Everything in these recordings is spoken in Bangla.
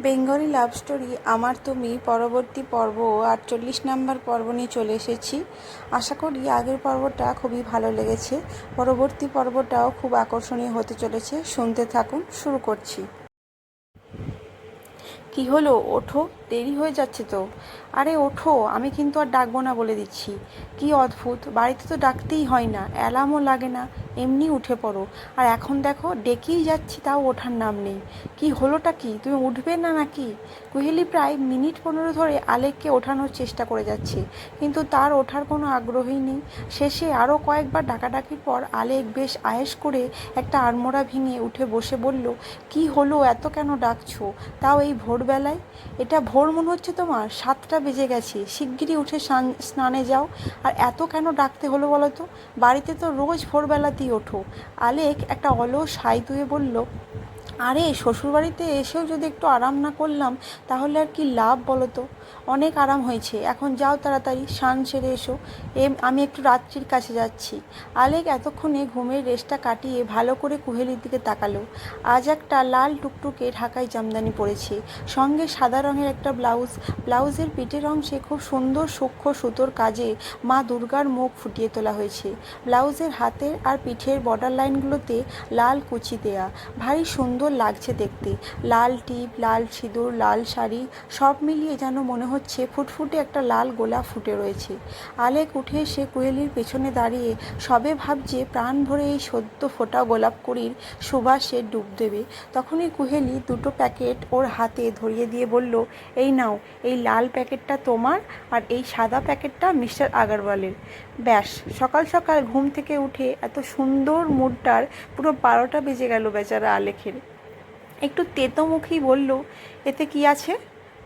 বেঙ্গলি লাভ স্টোরি, আমার তুমি, পরবর্তী পর্ব আটচল্লিশ নাম্বার পর্ব নিয়ে চলে এসেছি। আশা করি আগের পর্বটা খুবই ভালো লেগেছে। পরবর্তী পর্বটাও খুব আকর্ষণীয় হতে চলেছে। শুনতে থাকুন, শুরু করছি। কি হলো? ওঠো, দেরি হয়ে যাচ্ছে তো। আরে ওঠো, আমি কিন্তু আর ডাকবো না বলে দিচ্ছি। কি অদ্ভুত, বাড়িতে তো ডাকতেই হয় না, অ্যালার্মও লাগে না। এমনি উঠে পড়ো। আর এখন দেখো, ডেকেই যাচ্ছি, তাও ওঠার নাম নেই। কি হলোটা কি? তুমি উঠবে না নাকি? কুহেলি প্রায় মিনিট পনেরো ধরে আলেককে ওঠানোর চেষ্টা করে যাচ্ছে। কিন্তু তার ওঠার কোনো আগ্রহই নেই। শেষে আরও কয়েকবার ডাকাডাকির পর আলেক বেশ আয়েস করে একটা আড়মোড়া ভেঙে উঠে বসে বলল, কি হলো, এত কেন ডাকছো? তাও এই ভোরবেলায়? এটা ভোর মনে হচ্ছে তোমার? সাতটা বেজে গেছে। শিগগিরই উঠে স্নানে যাও। আর এত কেন ডাকতে হলো বলো তো? বাড়িতে তো রোজ ভোরবেলাতেই ওঠো। আলেক একটা অলস হাই তুয়ে বলল, আরে, শ্বশুরবাড়িতে এসেও যদি একটু আরাম না করলাম, তাহলে আর কি লাভ বলো তো? অনেক আরাম হয়েছে। এখন যাও তাড়াতাড়ি, স্নান সেরে এসো। এম, আমি একটু রাত্রির কাছে যাচ্ছি। আলেক এতক্ষণে ঘুমের রেস্টটা কাটিয়ে ভালো করে কুহেলির দিকে তাকালো। আজ একটা লাল টুকটুকে ঢাকায় জামদানি পরেছে। সঙ্গে সাদা রঙের একটা ব্লাউজ। ব্লাউজের পিঠের অংশে খুব সুন্দর সূক্ষ্ম সুতোর কাজে মা দুর্গার মুখ ফুটিয়ে তোলা হয়েছে। ব্লাউজের হাতের আর পিঠের বর্ডার লাইনগুলোতে লাল কুচি দেয়া। ভারী সুন্দর লাগছে দেখতে। লাল টিপ, লাল সিঁদুর, লাল শাড়ি, সব মিলিয়ে যেন মনে হচ্ছে ফুটফুটে একটা লাল গোলাপ ফুটে রয়েছে। আলেক উঠে সে কোয়েলির পেছনে দাঁড়িয়ে সবে ভাবছে, প্রাণ ভরে এই সদ্য ফোটা গোলাপ কুড়ির সুবাসে ডুব দেবে। তখনই কুহেলি দুটো প্যাকেট ওর হাতে ধরিয়ে দিয়ে বলল, এই নাও, এই লাল প্যাকেটটা তোমার আর এই সাদা প্যাকেটটা মিস্টার আগারওয়ালের। ব্যাস, সকাল সকাল ঘুম থেকে উঠে এত সুন্দর মুডটার পুরো বারোটা বেজে গেল বেচারা আলেখের। একটু তেতোমুখী বলল, এতে কি আছে?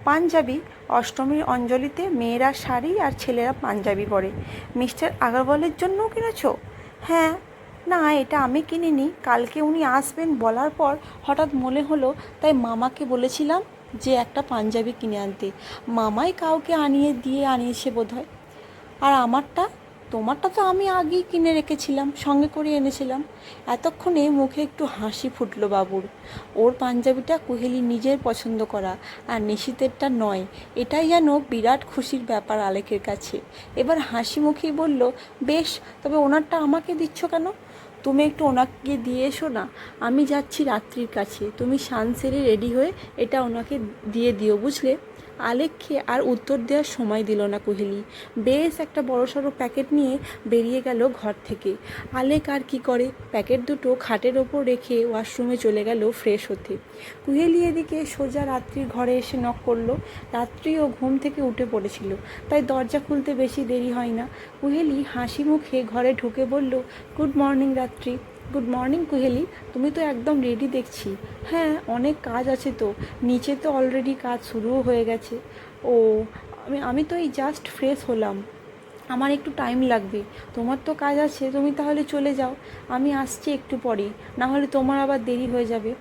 পাঞ্জাবি অষ্টমীর অঞ্জলিতে মেয়েরা শাড়ি আর ছেলেরা পাঞ্জাবি পরে। মিস্টার আগরওয়ালের জন্যও কিনেছ? হ্যাঁ। না, এটা আমি কিনিনি। কালকে উনি আসবেন বলার পর হঠাৎ মনে হলো, তাই মামাকে বলেছিলাম যে একটা পাঞ্জাবি কিনে আনতে। মামাই কাউকে আনিয়ে দিয়ে আনিয়েছে বোধহয়। আর আমারটা তোমারটা তো আমি আগেই কিনে রেখেছিলাম, সঙ্গে করে এনেছিলাম। এতক্ষণে মুখে একটু হাসি ফুটলো বাবুর। ওর পাঞ্জাবিটা কুহেলি নিজের পছন্দ করা, আর নিশিতেরটা নয়। এটাই যেন বিরাট খুশির ব্যাপার আলেকের কাছে। এবার হাসি মুখেই বলল, বেশ, তবে ওনারটা আমাকে দিচ্ছ কেন? তুমি একটু ওনাকে দিয়ে এসো না। আমি যাচ্ছি রাত্রির কাছে। তুমি সান সেরে রেডি হয়ে এটা ওনাকে দিয়ে দিও, বুঝলে? আলেককে আর উত্তর দেওয়ার সময় দিল না কোহেলি। বেশ একটা বড়সড় প্যাকেট নিয়ে বেরিয়ে গেল ঘর থেকে। আলেক আর কি করে? প্যাকেট দুটো খাটের ওপর রেখে ওয়াশরুমে চলে গেল ফ্রেশ হতে। কুহেলি এদিকে সোজা রাত্রির ঘরে এসে নক করল। রাত্রিও ঘুম থেকে উঠে পড়েছিল, তাই দরজা খুলতে বেশি দেরি হয় না। কুহেলি হাসি মুখে ঘরে ঢুকে বলল, good morning Ratri. Good morning Kuheli তুমি তো একদম রেডি দেখছি। হ্যাঁ অনেক কাজ আছে তো। নিচে তো অলরেডি কাজ শুরুও হয়ে গেছে। ও, আমি আমি তো এই জাস্ট ফ্রেশ হলাম। আমার একটু টাইম লাগবে। তোমার তো কাজ আছে, তুমি তাহলে চলে যাও। আমি আসছি একটু পরে না হলে তোমার আবার দেরি হয়ে যাবে।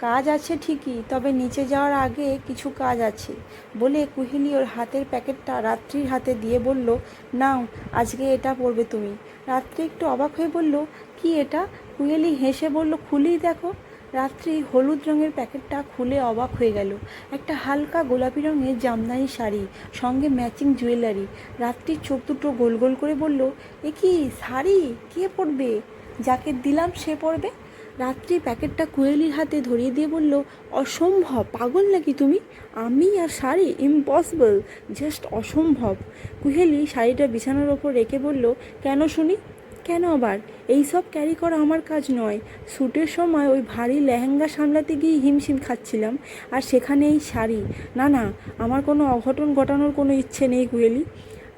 কাজ আছে ঠিকই, তবে নিচে যাওয়ার আগে কিছু কাজ আছে। বলে কুহিলি ওর হাতের প্যাকেটটা রাত্রির হাতে দিয়ে বলল, নাও, আজকে এটা পড়বে তুমি। রাত্রি একটু অবাক হয়ে বলল, কি এটা? কুহেলি হেসে বলল খুলেই দেখো। রাত্রি হলুদ রঙের প্যাকেটটা খুলে অবাক হয়ে গেল। একটা হালকা গোলাপি রঙের জামদানি শাড়ি, সঙ্গে ম্যাচিং জুয়েলারি। রাত্রির চোখ দুটো গোল গোল করে বলল, এ কি, শাড়ি? কে পরবে? যাকে দিলাম সে পরবে? রাত্রি প্যাকেটটা কুয়েলির হাতে ধরিয়ে দিয়ে বলল, অসম্ভব, পাগল নাকি তুমি? আমি আর শাড়ি ইম্পসিবল জাস্ট অসম্ভব। কুহেলি শাড়িটা বিছানার ওপর রেখে বলল, কেন শুনি? কেন আবার? এই সব ক্যারি করা আমার কাজ নয়। শ্যুটের সময় ওই ভারী লেহেঙ্গা সামলাতে গিয়ে হিমশিম খাচ্ছিলাম। আর সেখানে এই শাড়ি। না না, আমার কোনো অঘটন ঘটানোর কোনো ইচ্ছে নেই কুয়েলি।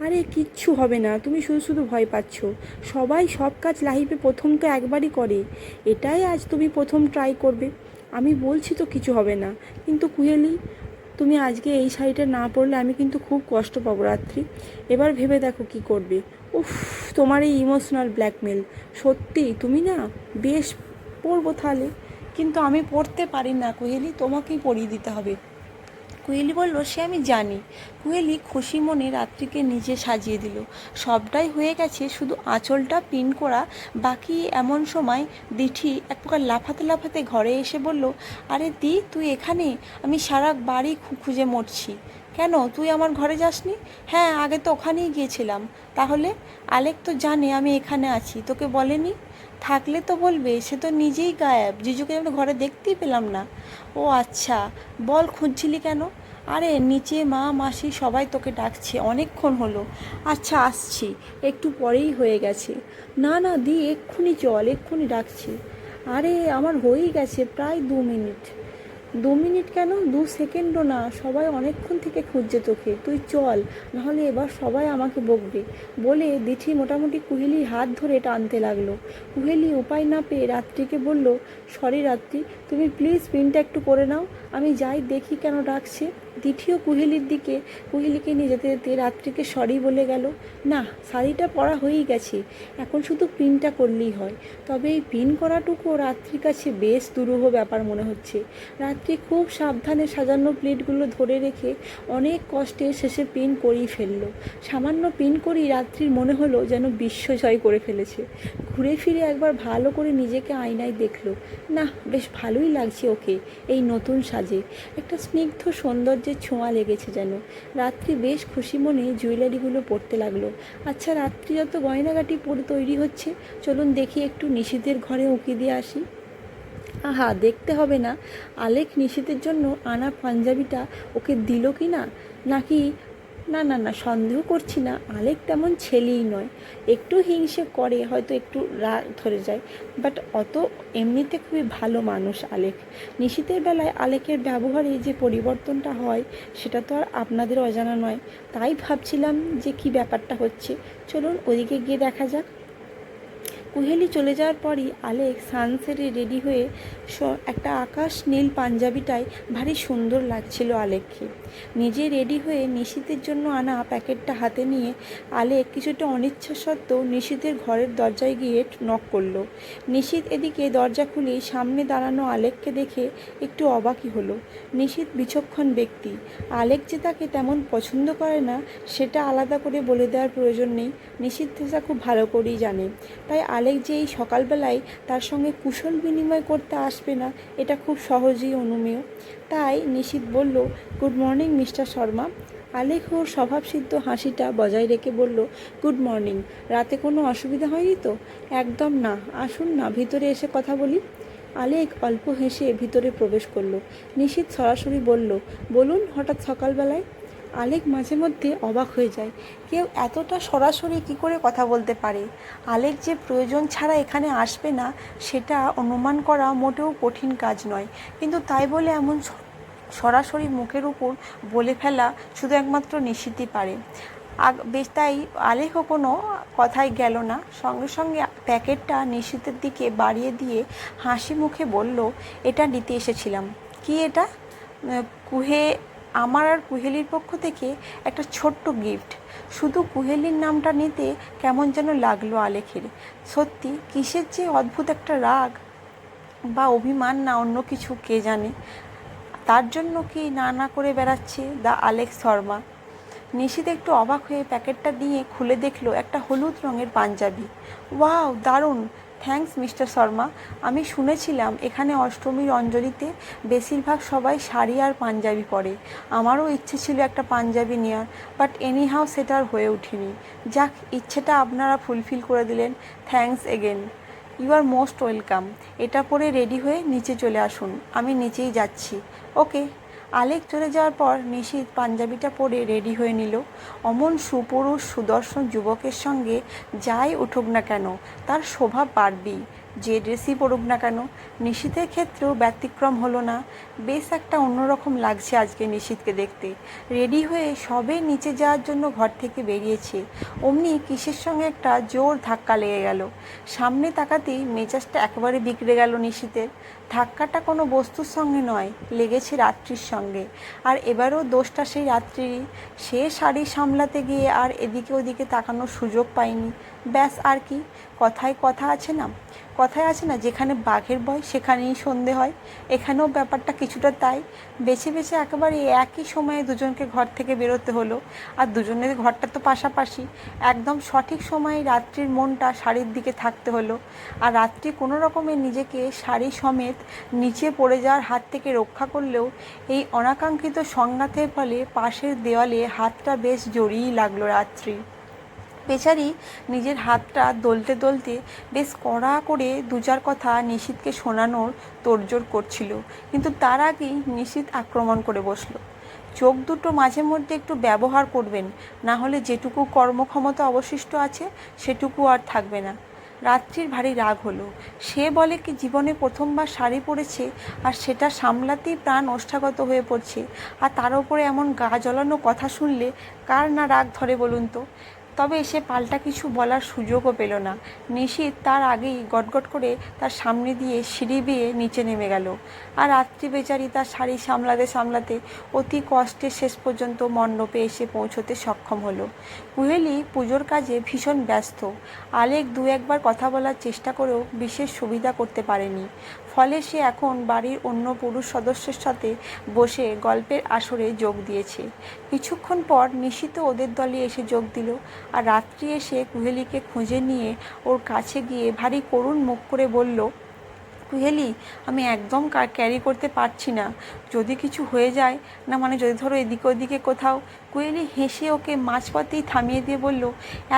আরে, কিচ্ছু হবে না, তুমি শুধু শুধু ভয় পাচ্ছ। সবাই সব কাজ লাইফে প্রথম তো একবারই করে। এটাই আজ তুমি প্রথম ট্রাই করবে। আমি বলছি তো কিছু হবে না। কিন্তু কুয়েলি, তুমি আজকে এই শাড়িটা না পরলে আমি কিন্তু খুব কষ্ট পাবো রাত্রি। এবার ভেবে দেখো কি করবে। উফ, তোমার এই ইমোশনাল ব্ল্যাকমেল সত্যি, তুমি না বেশ পড়ব তাহলে। কিন্তু আমি পড়তে পারি না, কোহেলি, তোমাকেই পড়িয়ে দিতে হবে। কুহেলি বলল, সে আমি জানি। কুহেলি খুশি মনে রাত্রিকে নিজে সাজিয়ে দিল। সবটাই হয়ে গেছে, শুধু আঁচলটা পিন করা। বাকি এমন সময় দিঠি এক প্রকার লাফাতে লাফাতে ঘরে এসে বলল, আরে দি, তুই এখানে? আমি সারা বাড়ি খুঁজে মরছি। কেন? তুই আমার ঘরে যাসনি? হ্যাঁ আগে তো ওখানেই গিয়েছিলাম। তাহলে? আলেক তো জানে আমি এখানে আছি, তোকে বলেনি? থাকলে তো বলবে, সে তো নিজেই গায়েব, জিজুকে আমি ঘরে দেখতেই পেলাম না। ও আচ্ছা বল খুঁজছিলি কেন? আরে, নিচে মা, মাসি সবাই তোকে ডাকছে, অনেকক্ষণ হলো। আচ্ছা আসছি, একটু পরেই হয়ে গেছে। না না, দি, এক্ষুনি চল, এক্ষুনি ডাকছি। আরে, আমার হয়েই গেছে প্রায় দু মিনিট। দু মিনিট কেন? দু সেকেন্ডও না, সবাই অনেকক্ষণ থেকে খুঁজছে তোকে। তুই চল, নাহলে এবার সবাই আমাকে বকবে। বলে দিঠি মোটামুটি কুহেলি হাত ধরে টানতে লাগল। কুহেলি উপায় না পেয়ে রাত্রিকে বলল, সরি রাত্রি তুমি প্লিজ পিনটা একটু করে নাও। আমি যাই, দেখি কেন ডাকছে। দিঠিও কুহেলির দিকে, কুহেলিকে নিয়ে যেতে যেতে রাত্রিকে সরি বলে গেল। না, শাড়িটা পরা হয়েই গেছে। এখন শুধু পিনটা করলেই হয়। তবে এই পিন করাটুকু রাত্রির কাছে বেশ দুরূহ ব্যাপার মনে হচ্ছে। রাত্রি খুব সাবধানে সাজানো প্লেটগুলো ধরে রেখে অনেক কষ্টে শেষে পিন করেই ফেলল। সামান্য পিন করেই রাত্রির মনে হলো যেন বিশ্ব জয় করে ফেলেছে। ঘুরে ফিরে একবার ভালো করে নিজেকে আয়নায় দেখল। না, বেশ ভালোই লাগছে ওকে, এই নতুন সাজে। একটা স্নিগ্ধ সৌন্দর্যের ছোঁয়া লেগেছে যেন। রাত্রি বেশ খুশি মনে জুয়েলারিগুলো পরতে লাগল। আচ্ছা রাত্রি যত গয়নাগাটি পরে তৈরি হচ্ছে, চলুন দেখি একটু নিশীথের ঘরে উঁকি দিয়ে আসি। আহা, দেখতে হবে না। আলেক নিশীথের জন্য আনা পাঞ্জাবিটা ওকে দিল কি না? নাকি না না না, সন্দেহ করছি না। আলেক তেমন ছেলেই নয়। একটু হিংসে করে, হয়তো একটু রাগ ধরে যায়। বাট অত এমনিতে খুবই ভালো মানুষ আলেক। নিশীতের বেলায় আলেকের ব্যবহারে যে পরিবর্তনটা হয়, সেটা তো আর আপনাদের অজানা নয়। তাই ভাবছিলাম যে কি ব্যাপারটা হচ্ছে। চলুন ওদিকে গিয়ে দেখা যাক। কুহেলি চলে যাওয়ার পরই আলেক সানসেটে রেডি হয়ে একটা আকাশ নীল পাঞ্জাবিটাই ভারী সুন্দর লাগছিল আলেককে। নিজে রেডি হয়ে নিশীতের জন্য আনা প্যাকেটটা হাতে নিয়ে আলেক কিছুটা অনিচ্ছা সত্ত্বেও নিশীতের ঘরের দরজায় গিয়ে নক করল। নিশীত এদিকে দরজা খুলেই সামনে দাঁড়ানো আলেককে দেখে একটু অবাকই হলো। নিশীত বিচক্ষণ ব্যক্তি। আলেক যে তাকে তেমন পছন্দ করে না, সেটা আলাদা করে বলে দেওয়ার প্রয়োজন নেই। নিশীত খুব ভালো করেই জানে। তাই আলেক যে এই সকালবেলায় তার সঙ্গে কুশল বিনিময় করতে আসবে না, এটা খুব সহজেই অনুমেয়। তাই নিশীত বলল, good morning, mister Sharma. Alek ওর স্বভাবসিদ্ধ হাসিটা বজায় রেখে বলল, গুড মর্নিং, রাতে কোনো অসুবিধা হয়নি তো? একদম না, আসুন না, ভিতরে এসে কথা বলি। আলেক অল্প হেসে ভিতরে প্রবেশ করল। নিশীত সরাসরি বলল, বলুন, হঠাৎ সকালবেলায়? আলেক মাঝে মধ্যে অবাক হয়ে যায়। কেউ এতটা সরাসরি কি করে কথা বলতে পারে? আলেক যে প্রয়োজন ছাড়া এখানে আসবে না, সেটা অনুমান করা মোটেও কঠিন কাজ নয়। কিন্তু তাই বলে এমন সরাসরি মুখের উপর বলে ফেলা শুধু একমাত্র নিশ্চিতই পারে। আগ, বেশ তাই আলেখও কোনো কথাই গেল না। সঙ্গে সঙ্গে প্যাকেটটা নিশ্চিতের দিকে বাড়িয়ে দিয়ে হাসি মুখে বলল, এটা নিতে এসেছিলাম। কি এটা? কুহে আমার আর কুহেলির পক্ষ থেকে একটা ছোট্ট গিফট শুধু কুহেলির নামটা নিতে কেমন যেন লাগল আলেখের। সত্যি, কিসের যে অদ্ভুত একটা রাগ? বা অভিমান না অন্য কিছু, কে জানে? তার জন্য কি না না করে বেড়াচ্ছে দ্য আলেক্স শর্মা। নিশিত একটু অবাক হয়ে প্যাকেটটা দিয়ে খুলে দেখল একটা হলুদ রঙের পাঞ্জাবি। ওয়াও, দারুণ! থ্যাঙ্কস মিস্টার শর্মা আমি শুনেছিলাম এখানে অষ্টমীর অঞ্জলিতে বেশিরভাগ সবাই শাড়ি আর পাঞ্জাবি পরে। আমারও ইচ্ছে ছিল একটা পাঞ্জাবি নেওয়ার বাট এনিহাও সেটা আর হয়ে ওঠেনি। যাক, ইচ্ছেটা আপনারা ফুলফিল করে দিলেন। Thanks again you are most welcome এটা পরে রেডি হয়ে নিচে চলে আসুন। আমি নিচেই যাচ্ছি। ওকে আলেক চলে যাওয়ার পর নিশীত পাঞ্জাবিটা পরে রেডি হয়ে নিল। অমন সুপুরুষ সুদর্শন যুবকের সঙ্গে যাই উঠুক না কেন, তার শোভা বাড়বেই। যে ড্রেসই পড়ুক না কেন নিশীতের ক্ষেত্রেও ব্যতিক্রম হলো না। বেশ একটা অন্যরকম লাগছে আজকে নিশীতকে দেখতে। রেডি হয়ে সবে নিচে যাওয়ার জন্য ঘর থেকে বেরিয়েছে। অমনি কিসের সঙ্গে একটা জোর ধাক্কা লেগে গেল। সামনে তাকাতেই মেজাজটা একেবারে বিগড়ে গেল নিশীতের ধাক্কাটা কোনো বস্তুর সঙ্গে নয়, লেগেছে রাত্রির সঙ্গে। আর এবারও দোষটা সেই রাত্রিরই। সে শাড়ি সামলাতে গিয়ে আর এদিকে ওদিকে তাকানোর সুযোগ পায়নি। ব্যাস আর কি। কথায় কথা আছে না, কথায় আছে না, যেখানে বাঘের ভয় সেখানেই সন্ধে হয়। এখানেও ব্যাপারটা কিছুটা তাই। বেছে বেছে একেবারে একই সময়ে দুজনকে ঘর থেকে বেরোতে হলো। আর দুজনের ঘরটা তো পাশাপাশি। একদম সঠিক সময়ে রাত্রির মনটা শাড়ির দিকে থাকতে হলো। আর রাত্রি কোনো রকমে নিজেকে শাড়ি সমেত নিচে পড়ে যাওয়ার হাত থেকে রক্ষা করলেও এই অনাকাঙ্ক্ষিত সংঘাতের ফলে পাশের দেওয়ালে হাতটা বেশ জড়িয়েই লাগল রাত্রি। বেচারি নিজের হাতটা দলতে দলতে বেশ কড়া করে দু চার কথা নিশীথকে শোনানোর তোড়জোড় করছিল। কিন্তু তার আগেই নিশীথ আক্রমণ করে বসল। চোখ দুটো মাঝে মধ্যে একটু ব্যবহার করবেন, না হলে যেটুকু কর্মক্ষমতা অবশিষ্ট আছে, সেটুকু আর থাকবে না। রাত্রির ভারী রাগ হলো। সে বলে কি জীবনে প্রথমবার শাড়ি পরেছে আর সেটা সামলাতেই প্রাণ ওষ্ঠাগত হয়ে পড়ছে, আর তার উপরে এমন গা জ্বলানো কথা শুনলে কার না রাগ ধরে বলুন তো? তবে সে পাল্টা কিছু বলার সুযোগও পেল না। নিশীথ তার আগেই গটগট করে তার সামনে দিয়ে সিঁড়ি বেয়ে নিচে নেমে গেল। আর রাত্রি বেচারি তার শাড়ি সামলাতে সামলাতে অতি কষ্টে শেষ পর্যন্ত মণ্ডপে এসে পৌঁছতে সক্ষম হলো। কুহেলি পুজোর কাজে ভীষণ ব্যস্ত। আলেক দু একবার কথা বলার চেষ্টা করেও বিশেষ সুবিধা করতে পারেনি। ফলে সে এখন বাড়ির অন্য পুরুষ সদস্যের সাথে বসে গল্পের আসরে যোগ দিয়েছে। কিছুক্ষণ পর নিশিত ওদের দলে এসে যোগ দিল আর রাত্রি এসে কুহেলিকে খুঁজে নিয়ে ওর কাছে গিয়ে ভারী করুণ মুখ করে বলল, কুহেলি, আমি একদম ক্যারি করতে পারছি না। যদি কিছু হয়ে যায়, না মানে যদি ধরো এদিকে ওদিকে কোথাও? কুহেলি হেসে ওকে মাঝপথেই থামিয়ে দিয়ে বলল,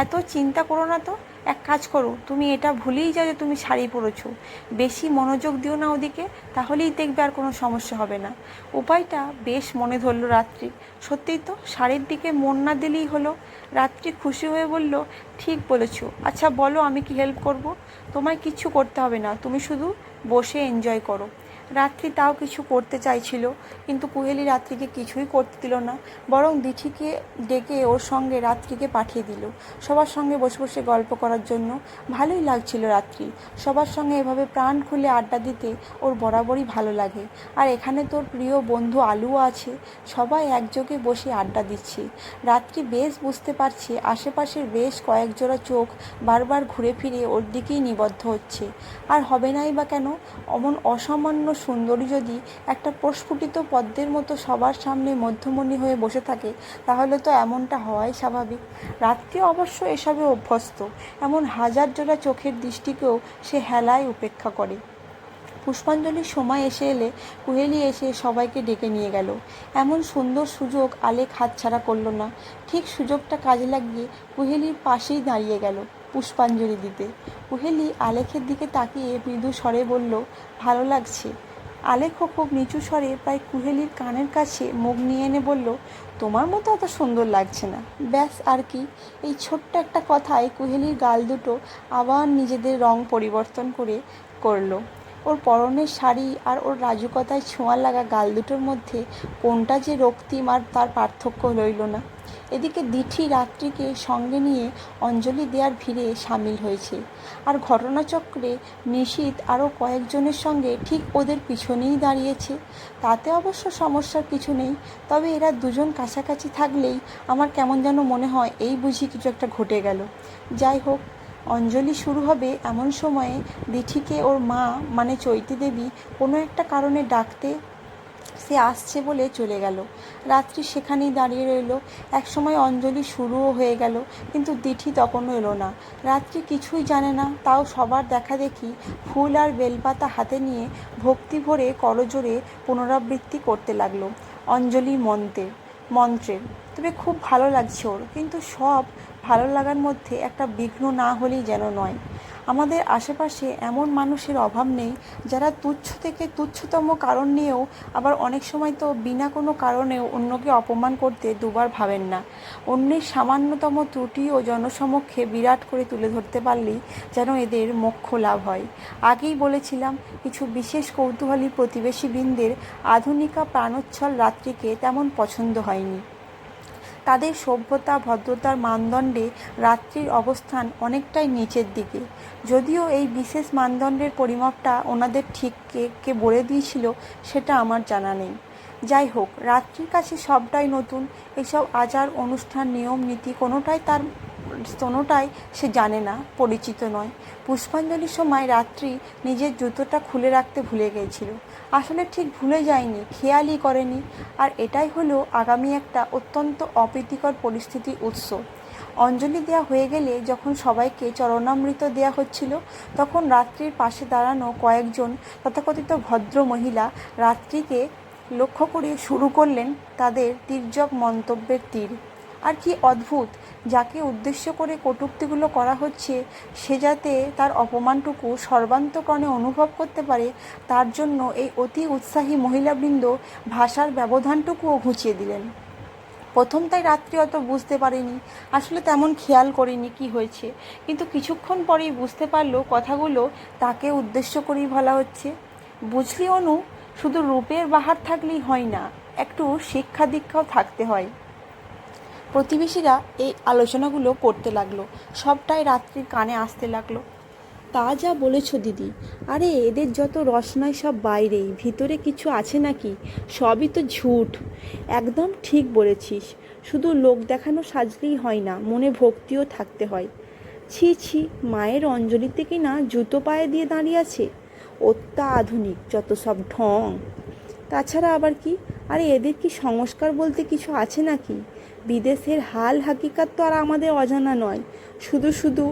এত চিন্তা করো না তো। এক কাজ করো, তুমি এটা ভুলেই যাও যে তুমি শাড়ি পরেছো। বেশি মনোযোগ দিও না ওদিকে, তাহলেই দেখবে আর কোনো সমস্যা হবে না। উপায়টা বেশ মনে ধরলো রাত্রি। সত্যিই তো, শাড়ির দিকে মন না দিলেই হলো। রাত্রি খুশি হয়ে বলল, ঠিক বলেছ। আচ্ছা বলো আমি কি হেল্প করব? তোমায় কিচ্ছু করতে হবে না। তুমি শুধু বসে এনজয় করো। রাত্রি তাও কিছু করতে চাইছিল, কিন্তু কুহেলি রাত্রিকে কিছুই করতে দিল না, বরং দিঠিকে ডেকে ওর সঙ্গে রাত্রিকে পাঠিয়ে দিল। সবার সঙ্গে বসে বসে গল্প করার জন্য ভালোই লাগছিল রাত্রি। সবার সঙ্গে এভাবে প্রাণ খুলে আড্ডা দিতে ওর বরাবরই ভালো লাগে। আর এখানে তোর প্রিয় বন্ধু আলুও আছে, সবাই একযোগে বসে আড্ডা দিচ্ছি। রাত্রি বেশ বুঝতে পারছে, আশেপাশের বেশ কয়েক জোড়া চোখ বারবার ঘুরে ফিরে ওর দিকেই নিবদ্ধ হচ্ছে। আর হবে নাই বা কেন, অমন অসামান্য সুন্দরী যদি একটা প্রস্ফুটিত পদ্মের মতো সবার সামনে মধ্যমণি হয়ে বসে থাকে, তাহলে তো এমনটা হওয়াই স্বাভাবিক। রাত্রি অবশ্য এসবে অভ্যস্ত। এমন হাজার জোড়া চোখের দৃষ্টিকেও সে হেলায় উপেক্ষা করে। পুষ্পাঞ্জলির সময় এসে এলে কুহেলি এসে সবাইকে ডেকে নিয়ে গেল। এমন সুন্দর সুযোগ আলেক হাতছাড়া করল না। ঠিক সুযোগটা কাজে লাগিয়ে কুহেলির পাশেই দাঁড়িয়ে গেল পুষ্পাঞ্জলি দিতে। কুহেলি আলেখের দিকে তাকিয়ে মৃদু স্বরে বলল, ভালো লাগছে। আলেখও খুব নিচু স্বরে প্রায় কুহেলির কানের কাছে মুখ নিয়ে এনে বলল, তোমার মতো অত সুন্দর লাগছে না। ব্যাস, আর কি। এই ছোট্ট একটা কথায় কুহেলির গাল দুটো আবার নিজেদের রং পরিবর্তন করে করল। ওর পরনের শাড়ি আর ওর রাজুকতায় ছোঁয়া লাগা গাল দুটোর মধ্যে কোনটা যে রক্তিম আর তার পার্থক্য রইল না। এদিকে দিঠি রাত্রিকে সঙ্গে নিয়ে অঞ্জলি দেওয়ার ভিড়ে সামিল হয়েছে। আর ঘটনাচক্রে নিশীত আরও কয়েকজনের সঙ্গে ঠিক ওদের পিছনেই দাঁড়িয়েছে। তাতে অবশ্য সমস্যার কিছু নেই, তবে এরা দুজন কাছাকাছি থাকলেই আমার কেমন যেন মনে হয় এই বুঝি কিছু একটা ঘটে গেল। যাই হোক, অঞ্জলি শুরু হবে এমন সময়ে দিঠিকে ওর মা মানে চৈতি দেবী, কোনো একটা কারণে ডাকতে সে আসছে বলে চলে গেল। রাত্রি সেখানেই দাঁড়িয়ে রইল। একসময় অঞ্জলি শুরুও হয়ে গেল, কিন্তু দিঠি তখনও এলো না। রাত্রি কিছুই জানে না, তাও সবার দেখা দেখি ফুল আর বেলপাতা হাতে নিয়ে ভক্তি ভরে করজোরে পুনরাবৃত্তি করতে লাগল। অঞ্জলি মন্ত্রে মন্ত্রের তবে খুব ভালো লাগছে ওর, কিন্তু সব ভালো লাগার মধ্যে একটা বিঘ্ন না হলেই যেন নয়। আমাদের আশেপাশে এমন মানুষের অভাব নেই যারা তুচ্ছ থেকে তুচ্ছতম কারণ নিয়েও আবার অনেক সময় তো বিনা কোনো কারণেও অন্যকে অপমান করতে দুবার ভাবেন না। অন্যের সামান্যতম ত্রুটিও জনসমক্ষে বিরাট করে তুলে ধরতে পারলেই যেন এদের মোক্ষ লাভ হয়। আগেই বলেছিলাম, কিছু বিশেষ কৌতূহলী প্রতিবেশী বৃন্দের আধুনিকা প্রাণোচ্ছল রাত্রিকে তেমন পছন্দ হয়নি। তাদের সভ্যতা, ভদ্রতার মানদণ্ডে রাত্রির অবস্থান অনেকটাই নিচের দিকে। যদিও এই বিশেষ মানদণ্ডের পরিমাপটা ওনাদের ঠিক কে কে বলে দিয়েছিল সেটা আমার জানা নেই। যাই হোক, রাত্রির কাছে সবটাই নতুন। এইসব আচার, অনুষ্ঠান, নিয়ম, নীতি কোনোটাই তার স্তনটাই সে জানে না, পরিচিত নয়। পুষ্পাঞ্জলির সময় রাত্রি নিজের জুতোটা খুলে রাখতে ভুলে গিয়েছিল আসলে ঠিক ভুলে যায়নি, খেয়ালই করেনি। আর এটাই হলো আগামী একটা অত্যন্ত অপ্রীতিকর পরিস্থিতি উৎস। অঞ্জলি দেওয়া হয়ে গেলে যখন সবাইকে চরণামৃত দেওয়া হচ্ছিল, তখন রাত্রির পাশে দাঁড়ানো কয়েকজন তথাকথিত ভদ্র মহিলা রাত্রিকে লক্ষ্য করে শুরু করলেন তাদের তির্যক মন্তব্যের তীর। আর কি অদ্ভুত! যাকে উদ্দেশ্য করে কটূক্তিগুলো করা হচ্ছে, সে যাতে তার অপমানটুকু সর্বান্তকরণে অনুভব করতে পারে, তার জন্য এই অতি উৎসাহী মহিলাবৃন্দ ভাষার ব্যবধানটুকুও ঘুচিয়ে দিলেন। প্রথম তাই রাত্রি অত বুঝতে পারিনি, আসলে তেমন খেয়াল করিনি কি হয়েছে, কিন্তু কিছুক্ষণ পরেই বুঝতে পারল কথাগুলো তাকে উদ্দেশ্য করেই বলা হচ্ছে। বুঝলি অনু, শুধু রূপের বাহার থাকলেই হয় না, একটু শিক্ষা দীক্ষাও থাকতে হয়। প্রতিবেশীরা এই আলোচনাগুলো করতে লাগল। সবটাই রাত্রির কানে আসতে লাগল। তা যা বলেছ দিদি। আরে, এদের যত রসনাই সব বাইরেই। ভিতরে কিছু আছে নাকি? সবই তো ঝুট। একদম ঠিক বলেছিস। শুধু লোক দেখানো সাজলেই হয় না, মনে ভক্তিও থাকতে হয়। ছি ছি, মায়ের অঞ্জলিতে কি না জুতো পায়ে দিয়ে দাঁড়িয়ে আছে? অত্যাধুনিক, যত সব ঢং। তাছাড়া আবার কি? আরে, এদের কি সংস্কার বলতে কিছু আছে নাকি? বিদেশের হাল হাকিকাত তো আর আমাদের অজানা নয়। শুধু শুধু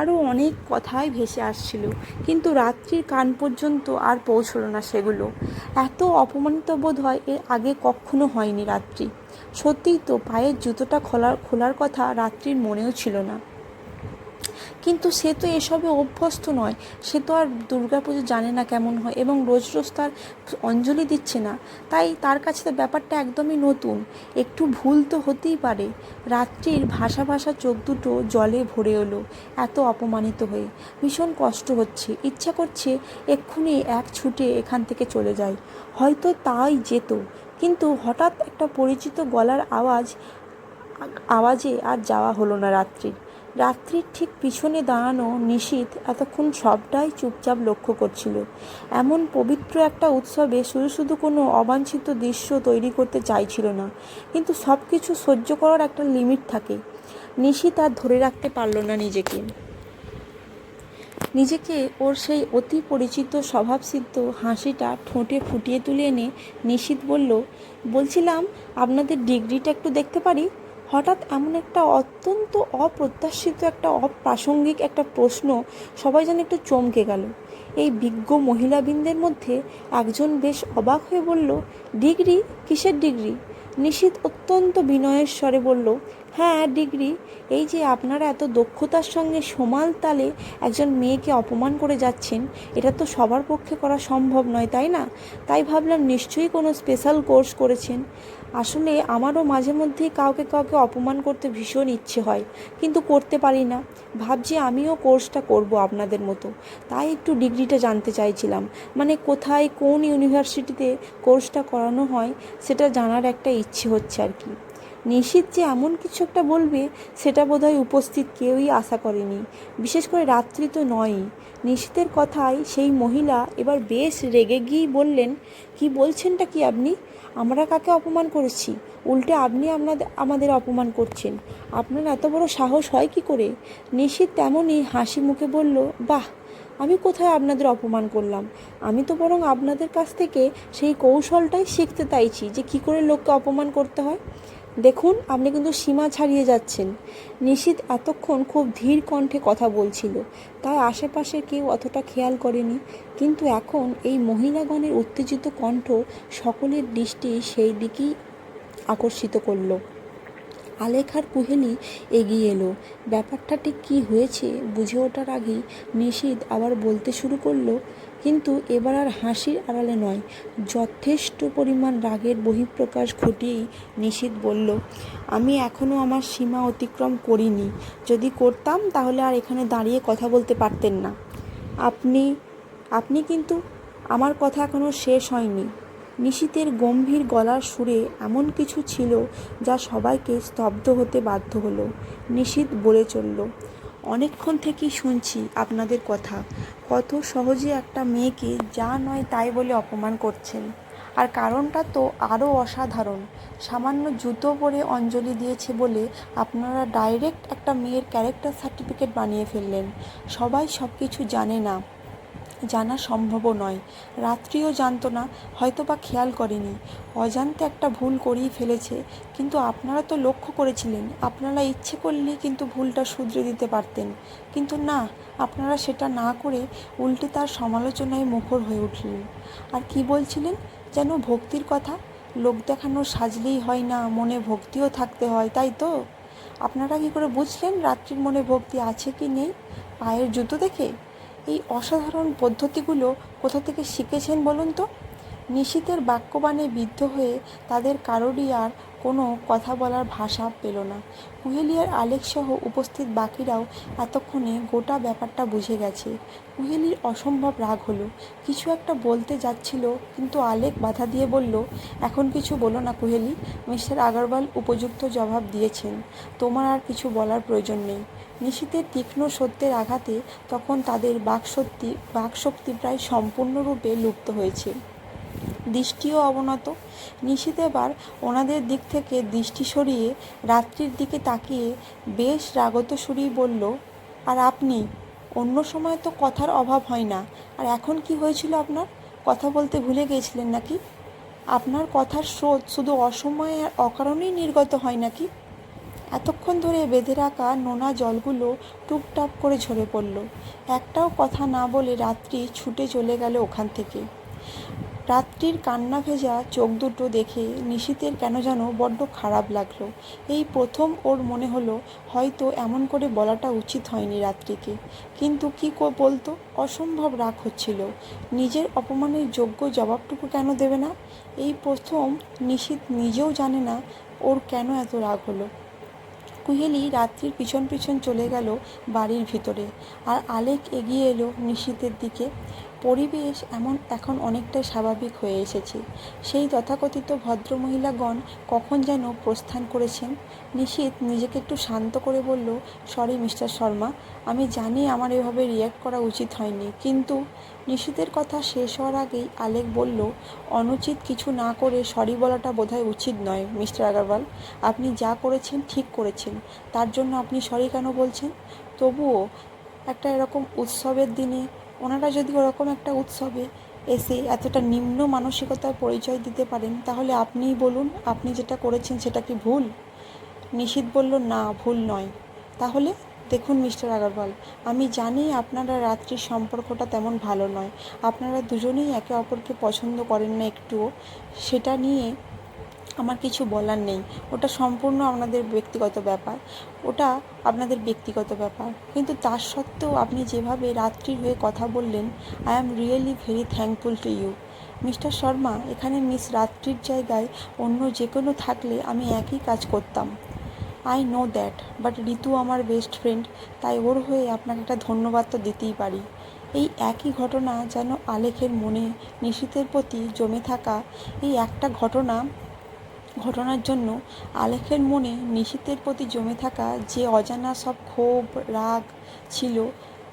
আরও অনেক কথাই ভেসে আসছিল, কিন্তু রাত্রির কান পর্যন্ত আর পৌঁছলো না সেগুলো। এত অপমানিত বোধ হয় এর আগে কখনো হয়নি রাত্রি। সত্যিই তো পায়ের জুতোটা খোলার খোলার কথা রাত্রির মনেও ছিল না। কিন্তু সে তো এসবে অভ্যস্ত নয়। সে তো আর দুর্গাপুজো জানে না কেমন হয় এবং রোজ রোজ তার অঞ্জলি দিচ্ছে না। তাই তার কাছে তো ব্যাপারটা একদমই নতুন। একটু ভুল তো হতেই পারে। রাত্রির ভাষা ভাষা চোখ দুটো জলে ভরে এলো, এত অপমানিত হয়ে। ভীষণ কষ্ট হচ্ছে। ইচ্ছা করছে এক্ষুনি এক ছুটে এখান থেকে চলে যায়। হয়তো তাই যেত। কিন্তু হঠাৎ একটা পরিচিত গলার আওয়াজ, আওয়াজে আর যাওয়া হলো না রাত্রির। রাত্রির ঠিক পিছনে দাঁড়ানো নিশীথ এতক্ষণ সবটাই চুপচাপ লক্ষ্য করছিল। এমন পবিত্র একটা উৎসবে শুধু শুধু কোনো অবাঞ্ছিত দৃশ্য তৈরি করতে চাইছিল না, কিন্তু সব কিছু সহ্য করার একটা লিমিট থাকে। নিশীথ আর ধরে রাখতে পারল না নিজেকে। নিজেকে ওর সেই অতি পরিচিত স্বভাবসিদ্ধ হাসিটা ঠোঁটে ফুটিয়ে তুলে এনে নিশীথ বলল, বলছিলাম আপনাদের ডিগ্রিটা একটু দেখতে পারি? হঠাৎ এমন একটা অত্যন্ত অপ্রত্যাশিত একটা অপ্রাসঙ্গিক একটা প্রশ্ন সবাই যেন একটু চমকে গেল। এই বিজ্ঞ মহিলাবৃন্দের মধ্যে একজন বেশ অবাক হয়ে বলল, ডিগ্রি? কিসের ডিগ্রি? নিশীত অত্যন্ত বিনয়ের স্বরে বলল হ্যাঁ ডিগ্রি। এই যে আপনারা এত দক্ষতার সঙ্গে সমাল তালে একজন মেয়েকে অপমান করে যাচ্ছেন, এটা তো সবার পক্ষে করা সম্ভব নয়, তাই না? তাই ভাবলাম নিশ্চয়ই কোনো স্পেশাল কোর্স করেছেন। আসলে আমারও মাঝে মধ্যেই কাউকে কাউকে অপমান করতে ভীষণ ইচ্ছে হয়, কিন্তু করতে পারি না। ভাবছি আমিও কোর্সটা করব আপনাদের মতো। তাই একটু ডিগ্রিটা জানতে চাইছিলাম। মানে কোথায় কোন ইউনিভার্সিটিতে কোর্সটা করানো হয় সেটা জানার একটা ইচ্ছে হচ্ছে আর কি। নিশীত যে এমন কিছু একটা বলবে, সেটা বোধহয় উপস্থিত কেউই আশা করেনি। বিশেষ করে রাত্রি তো নয়ই। নিশীতের কথায় সেই মহিলা এবার বেশ রেগে গিয়েই বললেন, কি বলছেনটা কি আপনি? আমরা কাকে অপমান করেছি? উল্টে আপনি আপনাদের আমাদের অপমান করছেন। আপনার এত বড় সাহস হয় কি করে? নিশীত তেমনই হাসি মুখে বলল, বাহ, আমি কোথায় আপনাদের অপমান করলাম? আমি তো বরং আপনাদের কাছ থেকে সেই কৌশলটাই শিখতে চাইছি যে কি করে লোককে অপমান করতে হয়। দেখুন, আপনি কিন্তু সীমা ছাড়িয়ে যাচ্ছেন। নিশীত এতক্ষণ খুব ধীর কণ্ঠে কথা বলছিল। তাই আশেপাশের কেউ অতটা খেয়াল করেনি, কিন্তু এখন এই মহিলাগণের উত্তেজিত কণ্ঠ সকলের দৃষ্টি সেই দিকেই আকর্ষিত করল। আলেখার কুহেলি এগিয়ে এলো। ব্যাপারটা ঠিক কী হয়েছে বুঝে ওঠার আগেই নিশীদ আবার বলতে শুরু করল কিন্তু এবার আর হাসির আড়ালে নয়, যথেষ্ট পরিমাণ রাগের বহিঃপ্রকাশ ঘটিয়েই নিশীদ বলল, আমি এখনও আমার সীমা অতিক্রম করিনি। যদি করতাম, তাহলে আর এখানে দাঁড়িয়ে কথা বলতে পারতেন না। আপনি আপনি কিন্তু আমার কথা এখনও শেষ হয়নি নিশীতের গম্ভীর গলার সুরে এমন কিছু ছিল যা সবাইকে স্তব্ধ হতে বাধ্য হলো। নিশীত বলে চলল অনেকক্ষণ থেকেই শুনছি আপনাদের কথা। কত সহজে একটা মেয়েকে যা নয় তাই বলে অপমান করছেন। আর কারণটা তো আরও অসাধারণ। সামান্য জুতো পরে অঞ্জলি দিয়েছে বলে আপনারা ডাইরেক্ট একটা মেয়ের ক্যারেক্টার সার্টিফিকেট বানিয়ে ফেললেন। সবাই সব কিছু জানে না। জানা সম্ভবও নয়। রাত্রিও জানতো না হয়তো বা খেয়াল করেনি। অজান্তে একটা ভুল করেই ফেলেছে, কিন্তু আপনারা তো লক্ষ্য করেছিলেন, আপনারা ইচ্ছে করলেই কিন্তু ভুলটা শুধরে দিতে পারতেন। কিন্তু না, আপনারা সেটা না করে উল্টে তার সমালোচনায় মুখর হয়ে উঠলেন। আর কি বলছিলেন? যেন ভক্তির কথা? লোক দেখানো সাজলেই হয় না, মনে ভক্তিও থাকতে হয়, তাই তো? আপনারা কি করে বুঝলেন রাত্রির মনে ভক্তি আছে কি নেই? পায়ের জুতো দেখে? এই অসাধারণ পদ্ধতিগুলো কোথা থেকে শিখেছেন বলুন তো? নিশীতের বাক্যবাণে বিদ্ধ হয়ে তাদের কারোরই আর কোনো কথা বলার ভাষা পেল না। কুহেলিয়ার আলেকসহ উপস্থিত বাকিরাও এতক্ষণে গোটা ব্যাপারটা বুঝে গেছে। কুহেলির অসম্ভব রাগ হলো। কিছু একটা বলতে যাচ্ছিল, কিন্তু আলেক বাধা দিয়ে বলল, এখন কিছু বলো না কুহেলি। মিস্টার আগরওয়াল উপযুক্ত জবাব দিয়েছেন। তোমার আর কিছু বলার প্রয়োজন নেই। নিশীতের তীক্ষ্ণ সত্যের আঘাতে তখন তাদের বাকশক্তি বাকশক্তি প্রায় সম্পূর্ণরূপে লুপ্ত হয়েছে। দৃষ্টিও অবনত। নিশীত এবার ওনাদের দিক থেকে দৃষ্টি সরিয়ে রাত্রির দিকে তাকিয়ে বেশ রাগত সুরেই বলল, আর আপনি? অন্য সময় তো কথার অভাব হয় না। আর এখন কি হয়েছিল আপনার? কথা বলতে ভুলে গিয়েছিলেন নাকি? আপনার কথার স্রোত শুধু অসময়ে অকারণেই নির্গত হয় নাকি? এতক্ষণ ধরে বেঁধে রাখা নোনা জলগুলো টুপটাপ করে ঝরে পড়ল। একটাও কথা না বলে রাত্রি ছুটে চলে গেল ওখান থেকে। রাত্রির কান্না ভেজা চোখ দুটো দেখে নিশীতের কেন যেন বড্ড খারাপ লাগল। এই প্রথম ওর মনে হলো, হয়তো এমন করে বলাটা উচিত হয়নি রাত্রিকে। কিন্তু কী কো, বলতো? অসম্ভব রাগ হচ্ছিল। নিজের অপমানের যোগ্য জবাবটুকু কেন দেবে না? এই প্রথম নিশীত নিজেও জানে না ওর কেন এত রাগ হলো। কুহেলি রাত্রির পিছন পিছন চলে গেল বাড়ির ভিতরে। আর আলেক এগিয়ে এলো নিশীতের দিকে। পরিবেশ এমন এখন অনেকটাই স্বাভাবিক হয়ে এসেছে। সেই তথাকথিত ভদ্রমহিলাগণ কখন যেন প্রস্থান করেছেন? নিশীত নিজেকে একটু শান্ত করে বলল, সরি, মিস্টার শর্মা, আমি জানি আমার এভাবে রিয়্যাক্ট করা উচিত হয়নি। কিন্তু নিশীতের কথা শেষ হওয়ার আগেই আলেক বলল, অনুচিত কিছু না করে সরি বলাটা বোধহয় উচিত নয়, মিস্টার আগারওয়াল। আপনি যা করেছেন ঠিক করেছেন। তার জন্য আপনি সরি কেন বলছেন? তবুও একটা এরকম উৎসবের দিনে ওনারা যদি ওরকম একটা উৎসবে এসে এতটা নিম্ন মানসিকতার পরিচয় দিতে পারেন, তাহলে আপনিই বলুন, আপনি যেটা করেছেন সেটা কি ভুল? নিশীত বলল, না, ভুল নয়। তাহলে দেখুন মিস্টার আগরওয়াল, আমি জানি আপনারা রাত্রির সম্পর্কটা তেমন ভালো নয়। আপনারা দুজনেই একে অপরকে পছন্দ করেন না একটুও। সেটা নিয়ে আমার কিছু বলার নেই। ওটা সম্পূর্ণ আপনাদের ব্যক্তিগত ব্যাপার। ওটা আপনাদের ব্যক্তিগত ব্যাপার। কিন্তু তার সত্ত্বেও আপনি যেভাবে রাত্রির হয়ে কথা বললেন I am really very thankful to you mister Sharma, এখানে মিস রাত্রির জায়গায় অন্য যে কোনো থাকলে আমি একই কাজ করতাম। I know that but Ritu আমার বেস্ট ফ্রেন্ড তাই ওর হয়ে আপনাকে একটা ধন্যবাদ তো দিতেই পারি। এই একই ঘটনা যেন আলেখের মনে নিশীতের প্রতি জমে থাকা এই একটা ঘটনা ঘটনার জন্য আলেখের মনে নিশীতের প্রতি জমে থাকা যে অজানা সব ক্ষোভ, রাগ ছিল,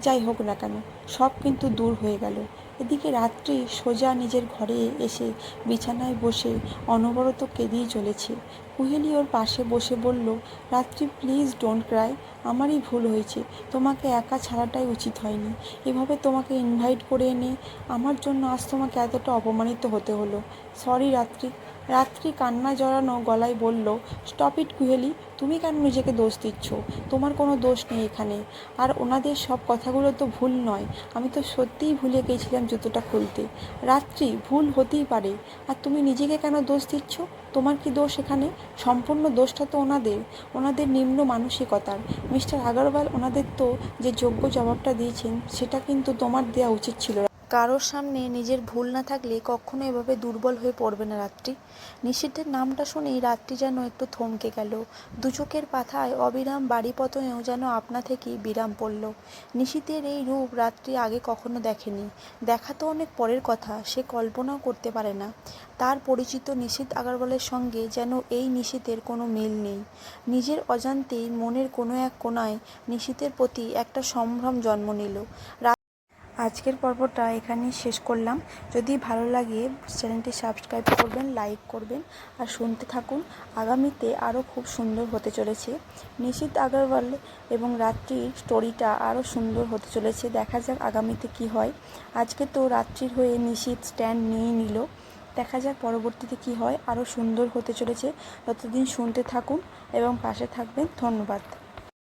যাই হোক না কেন, সব কিন্তু দূর হয়ে গেল। এদিকে রাত্রি সোজা নিজের ঘরে এসে বিছানায় বসে অনবরত কেঁদেই চলেছে কুহেলি ওর পাশে বসে বলল, রাত্রি প্লিজ ডোন্ট ক্রাই আমারই ভুল হয়েছে। তোমাকে একা ছাড়াটাই উচিত হয়নি। এভাবে তোমাকে ইনভাইট করে এনে আমার জন্য আজ তোমাকে এতটা অপমানিত হতে হলো। সরি রাত্রি রাত্রি কান্না জড়ানো গলায় বলল, স্টপ ইট কুহেলি, তুমি কেন নিজেকে দোষ দিচ্ছ? তোমার কোনো দোষ নেই এখানে। আর ওনাদের সব কথাগুলো তো ভুল নয়। আমি তো সত্যিই ভুলে গেছিলাম জুতোটা খুলতে। রাত্রি ভুল হতেই পারে। আর তুমি নিজেকে কেন দোষ দিচ্ছ? তোমার কি দোষ এখানে? সম্পূর্ণ দোষটা তো ওনাদের। ওনাদের নিম্ন মানসিকতার। মিস্টার আগরওয়াল, ওনাদের তো যে যোগ্য জবাবটা দিয়েছেন, সেটা কিন্তু তোমার দেওয়া উচিত ছিল। কারোর সামনে নিজের ভুল না থাকলে কখনো এভাবে দুর্বল হয়ে পড়বে না রাত্রি। নিষিদ্ধের নামটা শুনেই রাত্রি যেন একটু থমকে গেল। দু চোখের পাথায় অবিরাম বাড়ি পতনেও যেন আপনা থেকেই বিরাম পড়ল। নিশীতের এই রূপ রাত্রি আগে কখনো দেখেনি। দেখা তো অনেক পরের কথা, সে কল্পনাও করতে পারে না। তার পরিচিত নিশীত আগরওয়ালের সঙ্গে যেন এই নিশীতের কোনো মিল নেই। নিজের অজান্তেই মনের কোনো এক কোণায় নিশীতের প্রতি একটা সম্ভ্রম জন্ম নিল। আজকের পর্বটা এখানেই শেষ করলাম। যদি ভালো লাগে, চ্যানেলটি সাবস্ক্রাইব করবেন, লাইক করবেন আর শুনতে থাকুন। আগামীতে আরও খুব সুন্দর হতে চলেছে। নিশিত আগরওয়াল এবং রাত্রির স্টোরিটা আরও সুন্দর হতে চলেছে। দেখা যাক আগামীতে কি হয়। আজকে তো রাত্রির হয়ে নিশিত স্ট্যান্ড নিয়ে নিল। দেখা যাক পরবর্তীতে কি হয়। আরও সুন্দর হতে চলেছে। ততদিন শুনতে থাকুন এবং পাশে থাকবেন। ধন্যবাদ।